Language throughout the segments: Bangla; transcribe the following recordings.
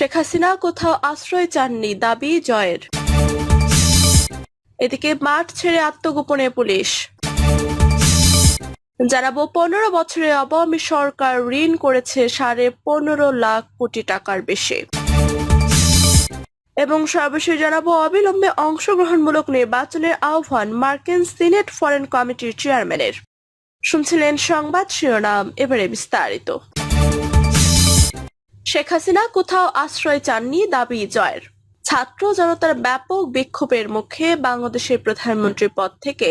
শেখ হাসিনা কোথাও আশ্রয় চাননি, দাবি জয়ের। এদিকে মাঠ ছেড়ে আত্মগোপনে পুলিশ। জানাব, পনেরো বছরে আওয়ামী সরকার ঋণ করেছে সাড়ে পনেরো লাখ কোটি টাকার বেশি। এবং সর্বশেষ জানাব, অবিলম্বে অংশগ্রহণমূলক নির্বাচনের আহ্বান মার্কিন সিনেট ফরেন কমিটির চেয়ারম্যানের। শুনছিলেন সংবাদ শিরোনাম, এবারে বিস্তারিত। শেখ হাসিনা কোথাও আশ্রয় চাননি দাবি জয়ের। ছাত্র জনতার ব্যাপক বিক্ষোভের মুখে বাংলাদেশের প্রধানমন্ত্রীর পদ থেকে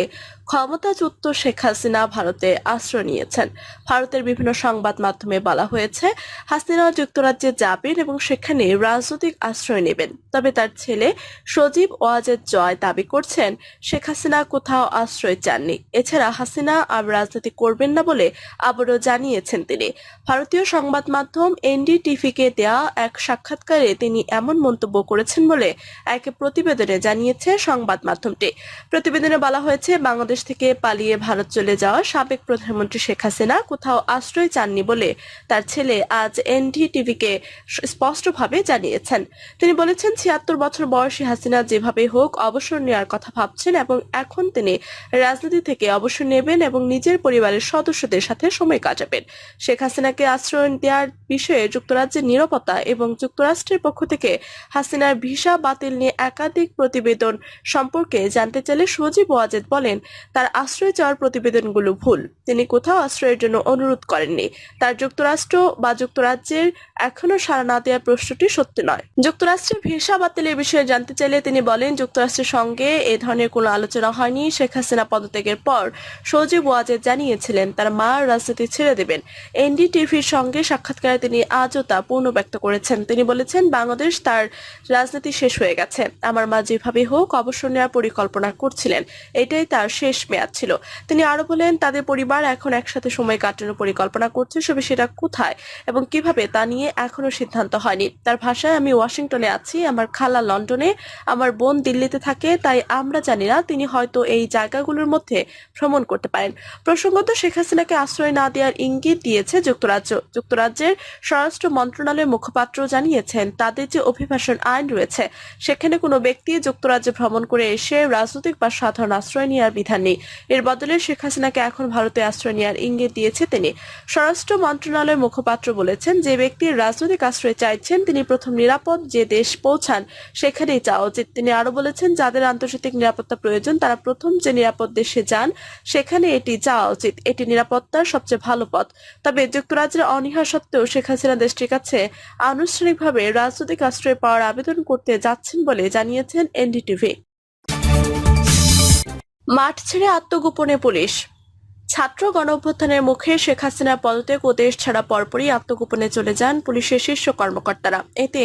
ক্ষমতাচ্যুত শেখ হাসিনা ভারতে আশ্রয় নিয়েছেন। ভারতের বিভিন্ন সংবাদ মাধ্যমে বলা হয়েছে, হাসিনা যুক্তরাজ্যে যাবেন এবং সেখানে রাজনৈতিক আশ্রয় নেবেন। তবে তার ছেলে সজীব ওয়াজেদ জয় দাবি করছেন, শেখ হাসিনা কোথাও আশ্রয় চাননি। এছাড়া হাসিনা আর রাজনীতি করবেন না বলে আবারও জানিয়েছেন তিনি। ভারতীয় সংবাদ মাধ্যম এনডিটিভিকে দেয়া এক সাক্ষাৎকারে তিনি এমন মন্তব্য করেছেন বলে এক প্রতিবেদনে জানিয়েছে সংবাদ মাধ্যমটি। প্রতিবেদনে বলা হয়েছে, বাংলাদেশ থেকে পালিয়ে ভারত চলে যাওয়া সাবেক প্রধানমন্ত্রী শেখ হাসিনা কোথাও আশ্রয় চাননি বলে তার ছেলে আজ এনডিটিভিকে স্পষ্টভাবে জানিয়েছেন। তিনি বলেছেন, ছিয়াত্তর বছর বয়সী হাসিনা যেভাবে হোক অবসর নেওয়ার কথা ভাবছেন এবং এখন তিনি রাজনীতি থেকে অবসর নেবেন এবং নিজের পরিবারের সদস্যদের সাথে সময় কাটাবেন। শেখ হাসিনাকে আশ্রয় দেওয়ার বিষয়ে যুক্তরাজ্যের নিরাপত্তা এবং যুক্তরাষ্ট্রের পক্ষ থেকে হাসিনার ভিসা বাতিল নিয়ে একাধিক প্রতিবেদন সম্পর্কে জানতে চাইলে সজীব ওয়াজেদ বলেন তার আশ্রয় চাওয়ার প্রতিবেদনগুলো ভুল। তিনি কোথাও আশ্রয়ের জন্য অনুরোধ করেননি। তার যুক্তরাষ্ট্র বা যুক্তরাজ্যের এখনও সাড়া না দেওয়ার প্রশ্নটি সত্যি নয়। যুক্তরাষ্ট্রের ভিসা বাতিলের বিষয়ে জানতে চাইলে তিনি বলেন, যুক্তরাষ্ট্রের সঙ্গে এ ধরনের কোনো আলোচনা হয়নি। শেখ হাসিনা পদত্যাগের পর সজীব ওয়াজেদ জানিয়েছিলেন, তার মা রাজনীতি ছেড়ে দেবেন। এনডিটিভির সঙ্গে সাক্ষাৎকারে তিনি আজও তা পূর্ণ ব্যক্ত করেছেন। তিনি বলেছেন, বাংলাদেশ তার রাজনীতি শেষ হয়ে গেছে। আমার মা যেভাবে হোক অবসর নেওয়ার পরিকল্পনা করছিলেন। এটাই তার শেষ মেয়াদ ছিল। তিনি আরও বলেন, তাদের পরিবার এখন একসাথে সময় কাটানোর পরিকল্পনা করছে তবে সেটা কোথায় এবং কীভাবে তা নিয়ে এখনও সিদ্ধান্ত হয়নি। তার ভাষায়, আমি ওয়াশিংটনে আছি, আমার খালা লন্ডনে, আমার বোন দিল্লিতে থাকে, তাই আমরা জানি না তিনি হয়তো এই জায়গাগুলোর মধ্যে ভ্রমণ করতে পারেন। প্রসঙ্গত, শেখ হাসিনাকে আশ্রয় না দেওয়ার ইঙ্গিত দিয়েছে যুক্তরাজ্য। যুক্তরাজ্যের স্বরাষ্ট্র মন্ত্রণালয়ের মুখপাত্র জানিয়েছেন, তাদের যে অভিবাসন আইন রয়েছে, সেখানে কোনো ব্যক্তি যুক্তরাজ্যে ভ্রমণ করে এসে রাজনৈতিক বা সাধারণ আশ্রয় নেওয়ার বিধান নেই। এর বদলে শেখ হাসিনাকে এখন ভারতে আশ্রয় নেওয়ার ইঙ্গিত দিয়েছে তিনি। স্বরাষ্ট্র মন্ত্রণালয়ের মুখপাত্র বলেছেন, যে ব্যক্তি রাজনৈতিক আশ্রয় চাইছেন, তিনি প্রথম নিরাপদ যে দেশ পৌঁছান, সেখানেই যাওয়া উচিত তিনি আরও বলেছেন, যাদের আন্তর্জাতিক নিরাপত্তা প্রয়োজন, তারা প্রথম যে নিরাপদ দেশে যান, সেখানে এটি যাওয়া উচিত। এটি নিরাপত্তার সবচেয়ে ভালো পথ। তবে যুক্তরাজ্যের অনীহা সত্ত্বেও শেখ হাসিনা দেশটির কাছে আনুষ্ঠানিকভাবে রাজনৈতিক আশ্রয় পাওয়ার আবেদন করতে যাচ্ছেন বলে জানিয়েছেন এনডিটিভি। মাঠ ছেড়ে আত্মগোপনে পুলিশ ছাত্র গণঅভ্যুত্থানের মুখে শেখ হাসিনার পদত্যাগ ও দেশ ছাড়া পরপরই আত্মগোপনে চলে যান পুলিশের শীর্ষ কর্মকর্তারা। এতে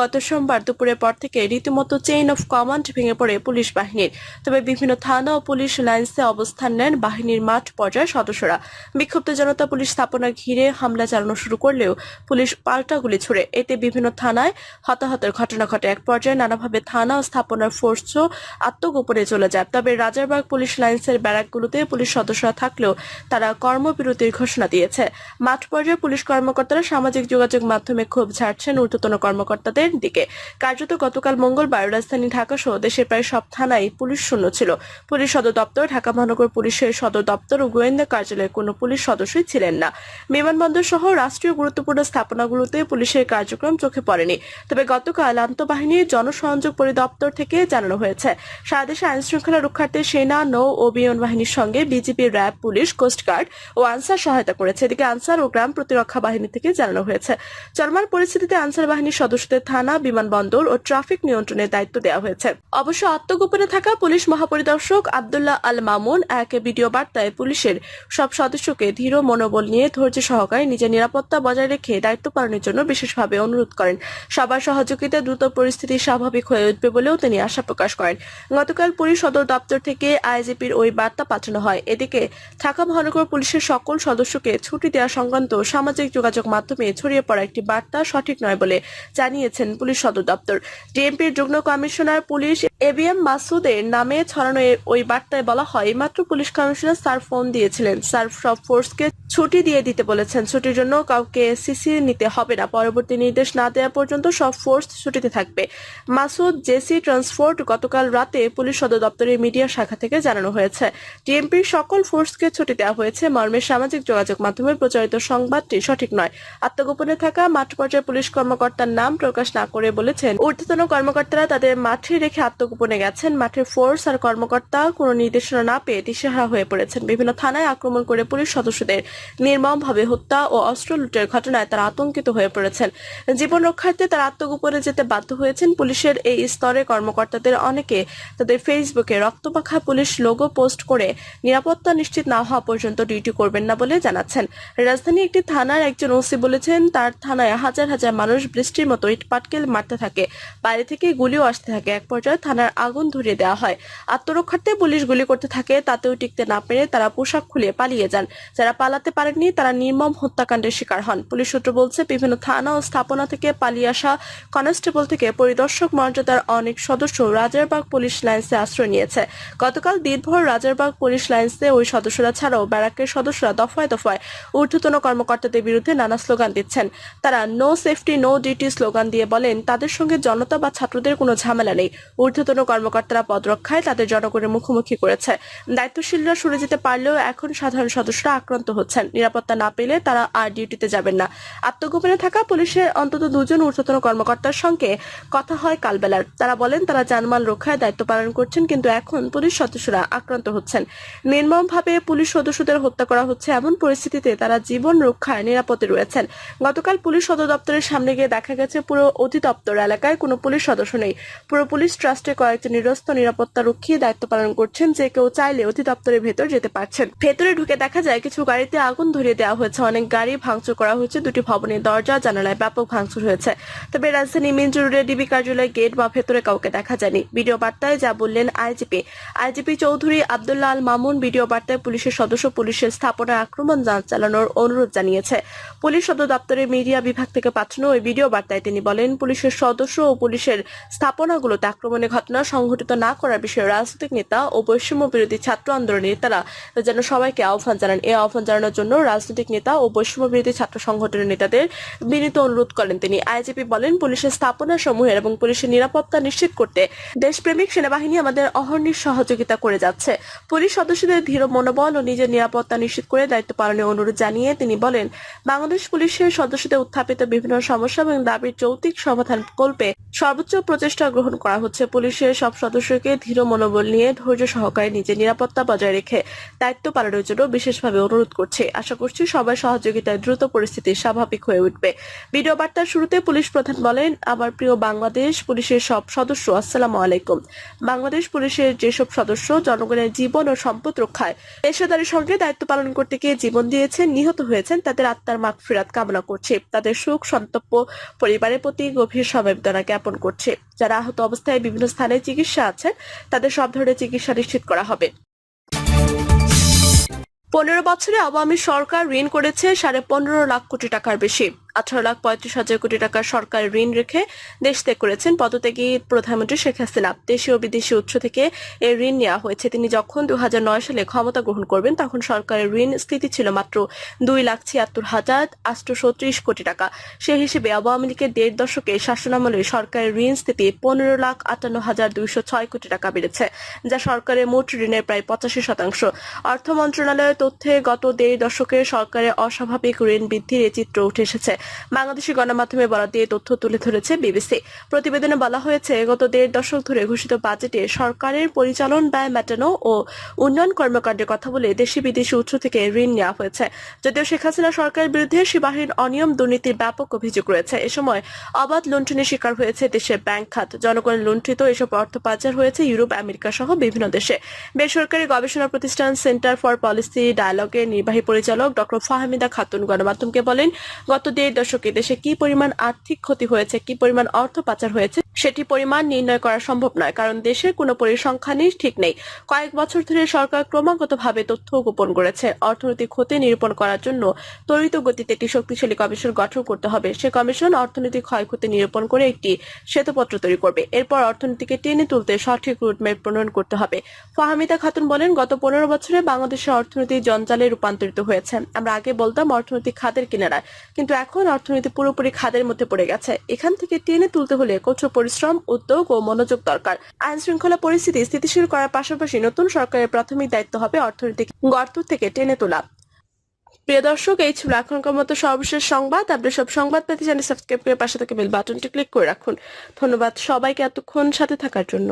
গত সোমবার দুপুরের পর থেকে রীতিমতো চেইন অফ কমান্ড ভেঙে পড়ে পুলিশ বাহিনীর। তবে বিভিন্ন থানা ও পুলিশ লাইন্সে অবস্থান নেন বাহিনীর মাঠ পর্যায়ের সদস্যরা। বিক্ষুব্ধ জনতা পুলিশ স্থাপনা ঘিরে হামলা চালানো শুরু করলেও পুলিশ পাল্টা গুলি ছুড়ে। এতে বিভিন্ন থানায় হতাহতের ঘটনা ঘটে। এক পর্যায়ে নানাভাবে থানা ও স্থাপনার ফোর্সও আত্মগোপনে চলে যায়। তবে রাজারবাগ পুলিশ লাইন্সের ব্যারাকগুলোতে পুলিশ সদস্যরা থাকলেও তারা কর্মবিরতির ঘোষণা দিয়েছে। মাঠ পর্যায়ে পুলিশ কর্মকর্তারা সামাজিক যোগাযোগ মাধ্যমে ক্ষোভ ঝাড়ছেন ঊর্ধ্বতন কর্মকর্তাদের দিকে। কার্যত গতকাল মঙ্গলবার রাজধানী ঢাকা সহ দেশের প্রায় সব থানায় পুলিশ শূন্য ছিল। পুলিশ সদর দপ্তর, ঢাকা মহানগর পুলিশের সদর দপ্তর ও গোয়েন্দা কার্যালয়ে কোনো পুলিশ সদস্যই ছিলেন না। বিমানবন্দর সহ রাষ্ট্রীয় গুরুত্বপূর্ণ স্থাপনাগুলোতে পুলিশের কার্যক্রম চোখে পড়েনি। তবে গতকাল আন্তঃবাহিনীর জনসংযোগ পরিদপ্তর থেকে জানানো হয়েছে, সারা দেশে আইন শৃঙ্খলা রক্ষার্থে সেনা, নৌ ও বিমান বাহিনীর সঙ্গে বিজেপি র্যাব পুলিশ কোস্টগার্ড ও আনসার সহায়তা করেছে। এদিকে আনসার ও গ্রাম প্রতিরক্ষা বাহিনী থেকে জানানো হয়েছে। চলমান পরিস্থিতিতে আনসার বাহিনীর সদস্যদের থানা, বিমানবন্দর ও ট্রাফিক নিয়ন্ত্রণের দায়িত্ব দেওয়া হয়েছে। অবশ্য আত্মগোপনে থাকা পুলিশ মহাপরিদর্শক আবদুল্লাহ আল মামুন এক ভিডিও বার্তায় পুলিশের সব সদস্যকে ধীর মনোবল নিয়ে ধৈর্য সহকারে নিজের নিরাপত্তা বজায় রেখে দায়িত্ব পালনের জন্য বিশেষভাবে অনুরোধ করেন। সবার সহযোগিতা দ্রুত পরিস্থিতি স্বাভাবিক হয়ে উঠবে বলেও তিনি আশা প্রকাশ করেন। গতকাল পুলিশ সদর দপ্তর থেকে আইজিপির ওই বার্তা পাঠানো হয়। এদিকে ঢাকা মহানগর পুলিশের সকল সদস্যকে ছুটি দেওয়া সংক্রান্ত সামাজিক যোগাযোগ মাধ্যমে ছড়িয়ে পড়া একটি বার্তা সঠিক নয় বলে জানিয়েছেন পুলিশ সদর দপ্তর। ডিএমপির যুগ্ম কমিশনার পুলিশ এবিএম মাসুদের নামে ছড়ানো ওই বার্তায় বলা হয় মাত্র পুলিশ কমিশনার স্যার ফোন দিয়েছিলেন। স্যার সব ফোর্সকে ছুটি দিয়ে দিতে বলেছেন। ছুটির জন্য কাউকে সিসি নিতে হবে না। পরবর্তী নির্দেশ না দেওয়া পর্যন্ত সব ফোর্স ছুটিতে থাকবে। মাসুদ জেসি ট্রান্সপোর্ট গতকাল রাতে পুলিশ সদর দপ্তরের মিডিয়া শাখা থেকে জানানো হয়েছে। টিএমপির সকল ফোর্সকে ছুটি দেওয়া হয়েছে। মর্মে সামাজিক যোগাযোগ মাধ্যমে প্রচারিত সংবাদটি সঠিক নয়। আত্মগোপনে থাকা মাঠ পর্যায়ে পুলিশ কর্মকর্তার নাম প্রকাশ না করে বলেছেন। ঊর্ধ্বতন কর্মকর্তারা তাদের মাঠে রেখে আত্মগোপনে গেছেন। মাঠের ফোর্স আর কর্মকর্তা কোনো নির্দেশনা না পেয়ে দিশেহারা হয়ে পড়েছেন। বিভিন্ন থানায় আক্রমণ করে পুলিশ সদস্যদের নির্মমভাবে হত্যা ও অস্ত্র লুটের ঘটনায় তারা আতঙ্কিত হয়ে পড়েছেন। জীবন রক্ষার্থে তারা আত্মগোপনে যেতে বাধ্য হয়েছেন। পুলিশের এই স্তরে কর্মকর্তাদের অনেকে তাদের ফেসবুকে রক্তপাখা পুলিশ লোগো পোস্ট করে নিরাপত্তা নিশ্চিত না হওয়া পর্যন্ত ডিউটি করবেন না বলে জানাচ্ছেন। রাজধানী একটি থানার একজন ওসি বলেছেন, তার থানায় হাজার হাজার মানুষ বৃষ্টির মতো ইট পাটকেল মারতে থাকে, বাইরে থেকে গুলিও আসতে থাকে। এক পর্যায়ে থানার আগুন ধরিয়ে দেওয়া হয়। আত্মরক্ষার্থে পুলিশ গুলি করতে থাকে, তাতেও টিকতে না পেরে তারা পোশাক খুলে পালিয়ে যান। যারা পালাতে পারেননি, তারা নির্মম হত্যাকাণ্ডের শিকার হন। পুলিশ সূত্র বলছে, বিভিন্ন থানা ও স্থাপনা থেকে পালিয়ে আসা কনস্টেবল থেকে পরিদর্শক মর্যাদার অনেক সদস্য রাজারবাগ পুলিশ লাইন্সে আশ্রয় নিয়েছে। গতকাল দিনভর রাজারবাগ পুলিশ লাইন্সে ওই সদস্যরা ছাড়াও ব্যারাকের সদস্যরা দফায় দফায় ঊর্ধ্বতন কর্মকর্তাদের বিরুদ্ধে নানা স্লোগান দিচ্ছেন। তারা no safety, no duty slogan দিয়ে বলেন, তাদের সঙ্গে জনতা বা ছাত্রদের কোনো ঝামেলা নেই। ঊর্ধ্বতন কর্মকর্তারা পদ রক্ষায় তাদের জনগণের মুখোমুখি করেছে। দায়িত্বশীলরা সরে যেতে পারলেও এখন সাধারণ সদস্যরা আক্রান্ত হচ্ছেন। নিরাপত্তা না পেলে তারা আর ডিউটিতে যাবেন না। আত্মগোপনে থাকা পুলিশের অন্তত দুজন ঊর্ধ্বতন কর্মকর্তার সঙ্গে কথা হয় কালবেলার। তারা বলেন, তারা জানমাল রক্ষায় দায়িত্ব পালন করছেন, কিন্তু এখন পুলিশ সদস্যরা আক্রান্ত হচ্ছেন। নির্মমভাবে পুলিশ সদস্যদের হত্যা করা হচ্ছে এমন পরিস্থিতিতে তারা জীবন রক্ষায় নিরাপদে রয়েছেন। গতকাল পুলিশ সদর দপ্তরের সামনে গিয়ে দেখা গেছে, পুরো অধিদপ্তর এলাকায় কোনো পুলিশ সদস্য নেই। পুরো পুলিশ ট্রাস্টে কয়েকজন নিরস্ত নিরাপত্তা রক্ষী দায়িত্ব পালন করছেন যে কেউ চাইলে অধিদপ্তরের ভেতর যেতে পারছেন। ভেতরে ঢুকে দেখা যায়, কিছু গাড়িতে আগুন ধরিয়ে দেওয়া হয়েছে। অনেক গাড়ি ভাঙচুর করা হয়েছে। দুটি ভবনের দরজা, জানালায় ব্যাপক ভাঙচুর হয়েছে। তবে রাজধানী মিন্টু রোডে ডিবি কার্যালয় গেট বা ভেতরে কাউকে দেখা যায়নি। ভিডিও বার্তায় যা বললেন IGP. IGP Chowdhury Abdullah Al Mamun video বার্তায় পুলিশের সদস্য, পুলিশের স্থাপনায় আক্রমণ চালানোর অনুরোধ জানিয়েছে। পুলিশ সদর দপ্তরের মিডিয়া বিভাগ থেকে পাঠানো ওই ভিডিও বার্তায় তিনি বলেন, পুলিশের সদস্য ও পুলিশের স্থাপনাগুলোতে আক্রমণের ঘটনা সংঘটিত না করার বিষয়ে রাজনৈতিক নেতা ও বৈষম্য বিরোধী ছাত্র আন্দোলনের নেতারা যেন সবাইকে আহ্বান জানান। এই আহ্বান জানানোর জন্য রাজনৈতিক নেতা ও বৈষম্য বিরোধী ছাত্র সংগঠনের নেতাদের বিনীত অনুরোধ করেন তিনি। আইজিপি বলেন, পুলিশের স্থাপনা সমূহের এবং পুলিশের নিরাপত্তা নিশ্চিত করতে দেশপ্রেমিক সেনাবাহিনী আমাদের অহর্নিশ সহযোগিতা করে যাচ্ছে। পুলিশ সদস্যদের ধীর মনোবল ও নিজের নিরাপত্তা নিশ্চিত করে দায়িত্ব পালনের অনুরোধ জানিয়ে তিনি বলেন, বাংলাদেশ পুলিশের সদস্যদের উত্থাপিত বিভিন্ন সমস্যা এবং দাবির যৌক্তিক সমাধান কল্পে সর্বোচ্চ প্রচেষ্টা গ্রহণ করা হচ্ছে। পুলিশের সব সদস্যকে ধীর মনোবল নিয়ে ধৈর্য সহকারে নিজের নিরাপত্তা বজায় রেখে দায়িত্ব পালনের জন্য বিশেষভাবে অনুরোধ করছে। আশা করছি সবাই সহযোগিতায় দ্রুত পরিস্থিতি স্বাভাবিক হয়ে উঠবে। ভিডিও বার্তার শুরুতে পুলিশ প্রধান বলেন, আমার প্রিয় বাংলাদেশ, পুলিশের সব সদস্য, আসসালামু আলাইকুম। বাংলাদেশ পুলিশের যেসব সদস্য, জনগণের জীবন ও সম্পদ রক্ষায় পেশাদারের সঙ্গে দায়িত্ব পালন করতে গিয়ে জীবন দিয়েছেন, নিহত হয়েছেন, তাদের আত্মার মাগফিরাত কামনা করছে। তাদের সুখ সন্তপ্য পরিবারের প্রতি গভীর সমবেদনা জ্ঞাপন করছে। যারা আহত অবস্থায় বিভিন্ন স্থানে চিকিৎসা আছেন, তাদের সব ধরনের চিকিৎসা নিশ্চিত করা হবে। পনেরো বছরে আওয়ামী সরকার ঋণ করেছে সাড়ে পনেরো লাখ কোটি টাকার বেশি। আঠারো লাখ পঁয়ত্রিশ হাজার কোটি টাকার সরকার ঋণ রেখে দেশ ত্যাগ করেছেন পদত্যাগী প্রধানমন্ত্রী শেখ হাসিনা। দেশীয় ও বিদেশি উৎস থেকে এই ঋণ নেওয়া হয়েছে। তিনি যখন দু সালে ক্ষমতা গ্রহণ করবেন, তখন সরকারের ঋণ স্থিতি ছিল মাত্র দুই লাখ ছিয়াত্তর হাজার আটশো কোটি টাকা। সে হিসেবে আওয়ামী লীগের দেড় দশকে শাসনামলে সরকারের ঋণ স্থিতি পনেরো লাখ আটান্ন হাজার দুইশো ছয় কোটি টাকা বেড়েছে, যা সরকারের মোট ঋণের প্রায় পঁচাশি শতাংশ। অর্থ মন্ত্রণালয়ের তথ্যে গত দেড় দশকে সরকারের অস্বাভাবিক ঋণ বৃদ্ধির এই চিত্র উঠে এসেছে। বাংলাদেশি গণমাধ্যমে বরাদ দিয়ে তথ্য তুলে ধরেছে বিবিসি। প্রতিবেদনে বলা হয়েছে, গত দেড় দশক ধরে ঘোষিত বাজেটে সরকারের পরিচালন ব্যয় মেটানো ও উন্নয়ন কর্মকাণ্ডের কথা বলে দেশি বিদেশি উৎস থেকে ঋণ নেওয়া হয়েছে। যদিও শেখ হাসিনা সরকারের বিরুদ্ধে সেবাহীন অনিয়ম দুর্নীতির ব্যাপক অভিযোগ রয়েছে। এ সময় অবাধ লুণ্ঠনের শিকার হয়েছে দেশের ব্যাংক খাত। জনগণের লুণ্ঠিত এসব অর্থ পাচার হয়েছে ইউরোপ, আমেরিকা সহ বিভিন্ন দেশে। বেসরকারি গবেষণা প্রতিষ্ঠান সেন্টার ফর পলিসি ডায়ালগের নির্বাহী পরিচালক ডক্টর ফাহমিদা খাতুন গণমাধ্যমকে বলেন, গত দেড় এই দেশে কি পরিমাণ আর্থিক ক্ষতি হয়েছে, কি পরিমাণ অর্থ পাচার হয়েছে, সেটি পরিমাণ নির্ণয় করা সম্ভব নয়, কারণ দেশের কোনো পরিসংখ্যানই ঠিক নেই। কয়েক বছর ধরে সরকার ক্রমাগতভাবে তথ্য গোপন করেছে। অর্থনৈতিক ক্ষতি নিরূপণ করার জন্য ত্বরিত গতিতে একটি শক্তিশালী কমিশন গঠন করতে হবে। সে কমিশন অর্থনৈতিক ক্ষয়ক্ষতি নিরূপণ করে একটি শ্বেতপত্র তৈরি করবে। এরপর অর্থনীতিকে টেনে তুলতে সঠিক রুটম্যাপ প্রণয়ন করতে হবে। ফাহামিদা খাতুন বলেন, গত পনেরো বছরে বাংলাদেশের অর্থনীতি জঞ্জালে রূপান্তরিত হয়েছে। আমরা আগে বলতাম অর্থনৈতিক খাতের কিনারা কিন্তু এখন অর্থনীতি পুরোপুরি খাদের মধ্যে পড়ে গেছে। এখান থেকে টেনে তুলতে হলে কঠোর পরিশ্রম, উদ্যোগ ও মনোযোগ দরকার। আইন শৃঙ্খলা পরিস্থিতি স্থিতিশীল করার পাশাপাশি নতুন সরকারের প্রাথমিক দায়িত্ব হবে অর্থনৈতিক গর্ত থেকে টেনে তোলা। প্রিয় দর্শক, এই ছিল এখনকার মতো সর্বশেষ সংবাদ। আপনি সব সংবাদ পেতে চ্যানেল সাবস্ক্রাইব করে পাশে থেকে বেল বাটনটি ক্লিক করে রাখুন। ধন্যবাদ সবাইকে এতক্ষণ সাথে থাকার জন্য।